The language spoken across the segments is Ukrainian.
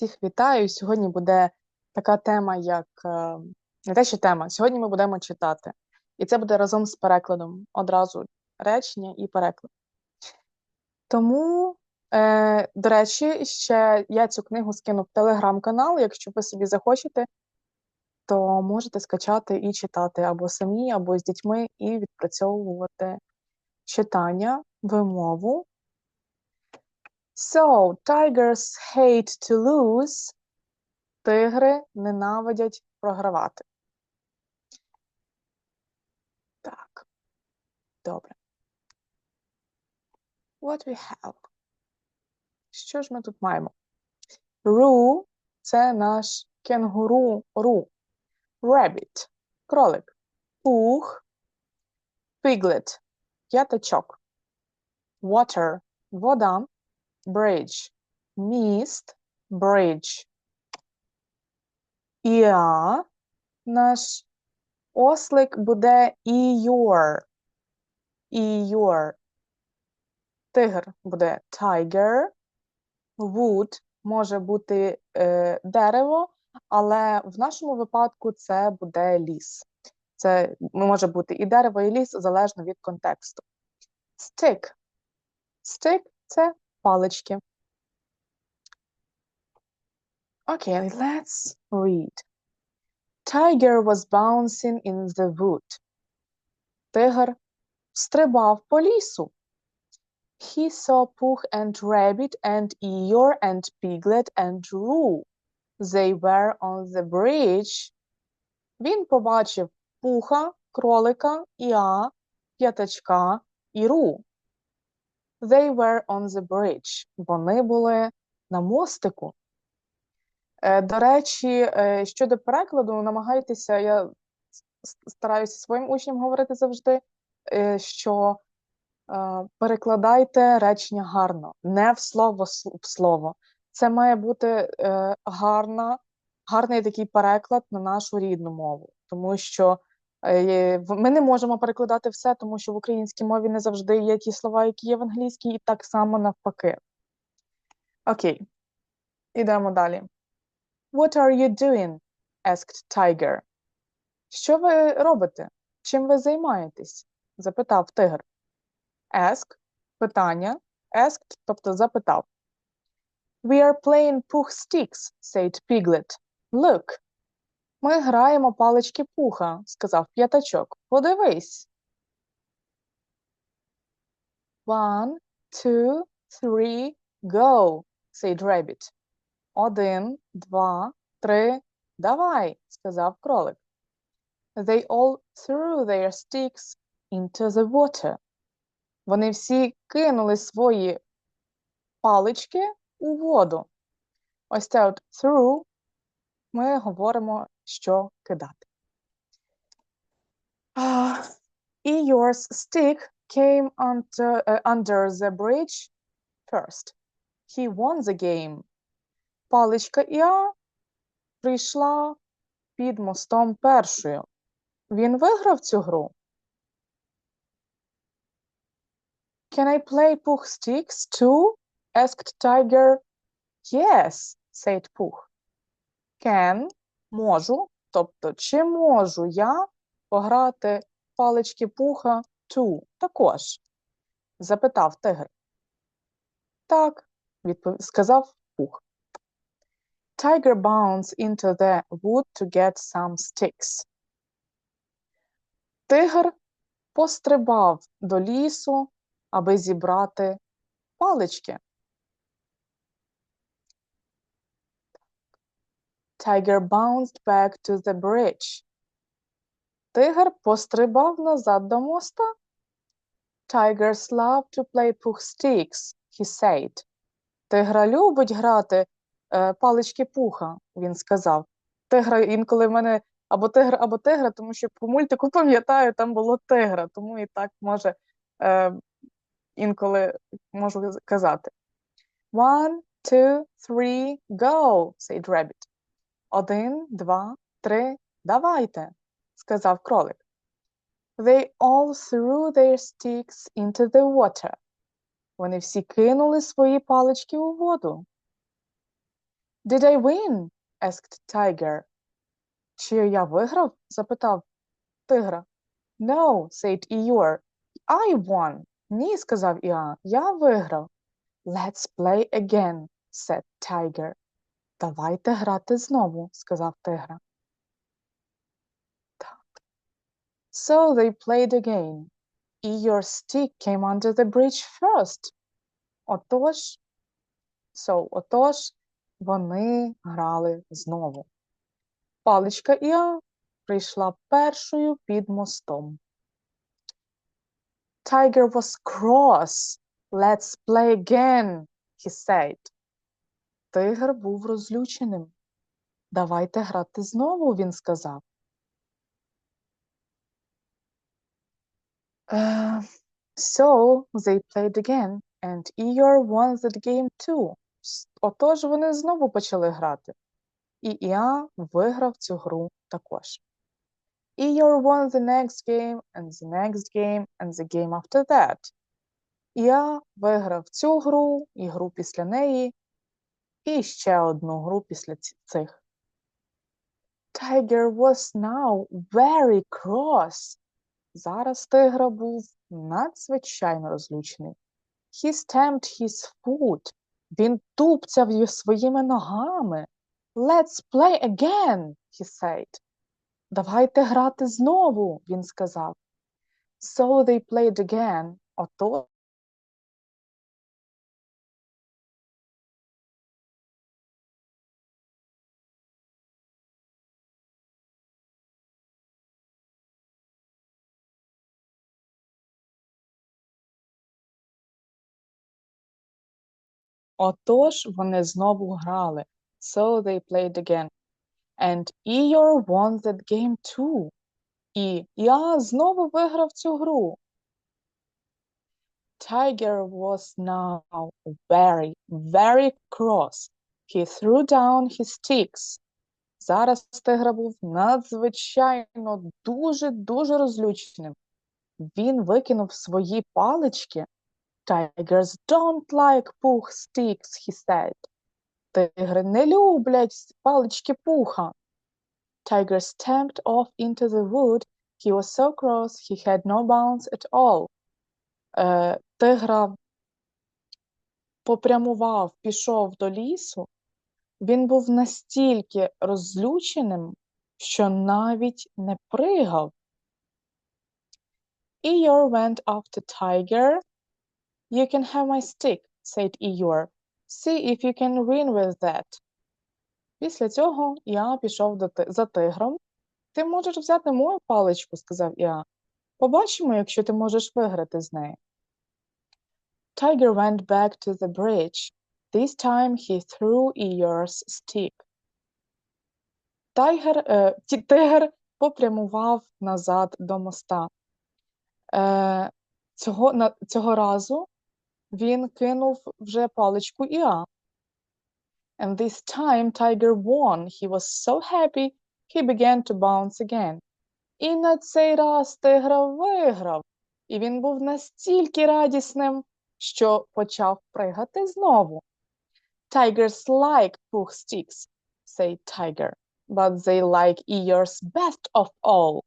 Всіх вітаю. Сьогодні буде така тема, як е, не те, що тема. Сьогодні ми будемо читати. І це буде разом з перекладом. Одразу речення і переклад. Тому, е, до речі, ще я цю книгу скину в телеграм-канал. Якщо ви собі захочете, то можете скачати і читати або самі, або з дітьми, і відпрацьовувати читання, вимову. So, tigers hate to lose. Тигри ненавидять програвати. Так. Добре. What we have? Що ж ми тут маємо? Roo – це наш кенгуру ру. Rabbit – кролик. Пух – piglet – п'ятачок. Water – вода. Bridge – міст. Bridge. Іа наш ослик буде Eeyore. Eeyore. Тигр буде tiger. Wood може бути е, дерево, але в нашому випадку це буде ліс. Це може бути і дерево, і ліс залежно від контексту. Stick. Stick – це палички. Okay, let's read. Tiger was bouncing in the wood. Тигр стрибав по лісу. He saw Pooh and Rabbit and Eeyore and Piglet and Roo. They were on the bridge. Він побачив пуха, кролика, іа, п'ятачка і ру. They were on the bridge. Вони були на мостику. Е, До речі, е, щодо перекладу, намагайтеся, я стараюся своїм учням говорити завжди, е, що перекладайте речення гарно, не в слово в слово. Це має бути гарна, гарний такий переклад на нашу рідну мову, тому що ми не можемо перекладати все, тому що в українській мові не завжди є ті слова, які є в англійській, і так само навпаки. Окей, ідемо далі. What are you doing? asked Tiger. Що ви робите? Чим ви займаєтесь? запитав тигр. Ask – питання. Asked – тобто запитав. We are playing pooh sticks, said Piglet. Look. Ми граємо палички пуха, сказав п'ятачок. Подивись. One, two, three, go, said Rabbit. Один, два, три, давай, сказав кролик. They all threw their sticks into the water. Вони всі кинули свої палички у воду. Ось це от threw ми говоримо, що кидати. Ah, Eeyore's stick came under, uh, under the bridge first. He won the game. Паличка Іа прийшла під мостом першою. Він виграв цю гру. Can I play Pooh sticks too? asked Tiger. Yes, said Pooh. Can – можу, тобто чи можу я пограти палички пуха too також? запитав тигр. Так, відпов... сказав пух. Tiger bounced into the wood to get some sticks. Тигр пострибав до лісу, аби зібрати палички. Tiger bounced back to the bridge. Тигр пострибав назад до моста. Tigers love to play pooh sticks, he said. Тигра любить грати е, палички пуха, він сказав. Тигра інколи в мене або тигр, або тигра, тому що по мультику пам'ятаю, там було тигра, тому і так може е, інколи можу казати. One, two, three, go, said Rabbit. Один, два, три, давайте, сказав кролик. They all threw their sticks into the water. Вони всі кинули свої палички у воду. Did I win? asked Tiger. Чи я виграв? запитав тигра. No, said Eeyore. I won. Ні, сказав Іа. Я виграв. Let's play again, said Tiger. Давайте грати знову, сказав тигра. Так. So they played again. Eeyore's stick came under the bridge first. Отож, so, отож, вони грали знову. Паличка Іа прийшла першою під мостом. Tiger was cross. Let's play again, he said. Тигр був розлюченим. Давайте грати знову, він сказав. Uh, so they played again, and Eeyore won that game too. Отож вони знову почали грати. І Іа виграв цю гру також. Eeyore won the next game, and the next game, and the game after that. Іа виграв цю гру, і гру після неї, і ще одну гру після цих. Tiger was now very cross. Зараз тигра був надзвичайно розлючений. He stamped his foot. Він тупцяв ї- своїми ногами. Let's play again, he said. Давайте грати знову, він сказав. So they played again. Ото Отож вони знову грали. So they played again. And Eeyore won that game too. І я знову виграв цю гру. Tiger was now very, very cross. He threw down his sticks. Зараз тигра був надзвичайно дуже-дуже розлюченим. Він викинув свої палички. Tigers don't like pooh sticks, he said. Тигри не люблять палички пуха. Tiger stamped off into the wood. He was so cross he had no bounce at all. Е, тигра попрямував, пішов до лісу. Він був настільки розлюченим, що навіть не пригав. Eeyore went after Tiger. You can have my stick, said Eeyore. See if you can win with that. Після цього Іа пішов за тигром. Ти можеш взяти мою паличку, сказав Іа. Побачимо, якщо ти можеш виграти з нею. Tiger went back to the bridge. This time he threw Eeyore's stick. Тайгер, е, тигр попрямував назад до моста. Е, цього, на, цього разу він кинув вже паличку Іа. And this time Tiger won. He was so happy he began to bounce again. І на цей раз тигра виграв. І він був настільки радісним, що почав пригати знову. Tigers like pooh sticks, said Tiger, but they like ears best of all.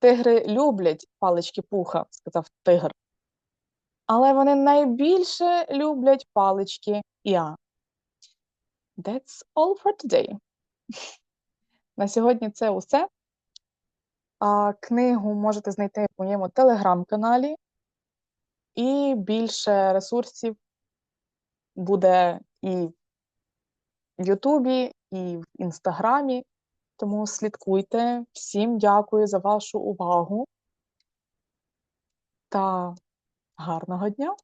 Тигри люблять палички пуха, сказав тигр. Але вони найбільше люблять палички Іа. That's all for today. На сьогодні це усе. А книгу можете знайти в моєму телеграм-каналі, і більше ресурсів буде і в Ютубі, і в Інстаграмі. Тому слідкуйте. Всім дякую за вашу увагу та гарного дня!